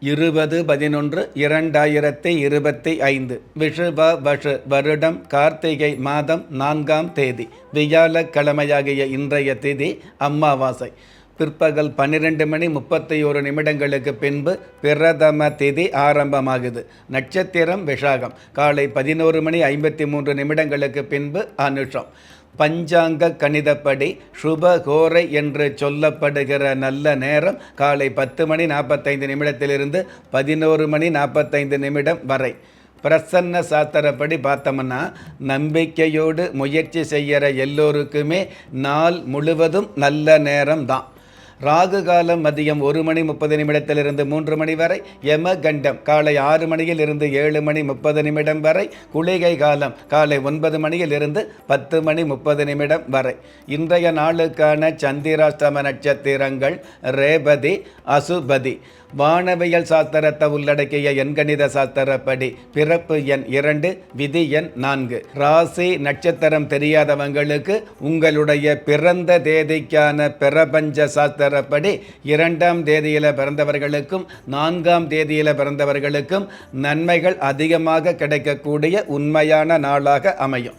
இருபது பதினொன்று இரண்டாயிரத்தி இருபத்தி ஐந்து விஷுப வஷு வருடம் கார்த்திகை மாதம் நான்காம் தேதி வியாழக்கிழமையாகிய இன்றைய திதி அம்மாவாசை. பிற்பகல் பன்னிரெண்டு மணி முப்பத்தி ஒரு நிமிடங்களுக்கு பின்பு பிரதம திதி ஆரம்பமாகுது. நட்சத்திரம் விஷாகம். காலை பதினோரு மணி ஐம்பத்தி மூன்று நிமிடங்களுக்கு பின்பு அனுஷம். பஞ்சாங்க கணிதப்படி சுபகோரை என்று சொல்லப்படுகிற நல்ல நேரம் காலை பத்து மணி நாற்பத்தைந்து நிமிடத்திலிருந்து பதினோரு மணி நாற்பத்தைந்து நிமிடம் வரை. பிரசன்ன சாஸ்திரப்படி பார்த்தோம்னா நம்பிக்கையோடு முயற்சி செய்கிற எல்லோருக்குமே நாள் முழுவதும் நல்ல நேரம் தான் ராகு காலம் மதியம் ஒரு மணி முப்பது நிமிடத்திலிருந்து மூன்று மணி வரை யம கண்டம் காலை ஆறு மணியில் இருந்து ஏழு மணி முப்பது நிமிடம் வரை குளிகை காலம் காலை ஒன்பது மணியில் இருந்து பத்து மணி முப்பது நிமிடம் வரை. இன்றைய நாளுக்கான சந்திராஷ்டம நட்சத்திரங்கள் ரேபதி அசுபதி. வானவியல் சாஸ்திரத்தை உள்ளடக்கிய எண்கணித சாஸ்திரப்படி பிறப்பு எண் இரண்டு விதி எண் நான்கு. ராசி நட்சத்திரம் தெரியாதவங்களுக்கு உங்களுடைய பிறந்த தேதிக்கான பிரபஞ்ச சாஸ்திர கலாச்சாரப்படி இரண்டாம் தேதியில் பிறந்தவர்களுக்கும் நான்காம் தேதியில் பிறந்தவர்களுக்கும் நன்மைகள் அதிகமாக கிடைக்கக்கூடிய உண்மையான நாளாக அமையும்.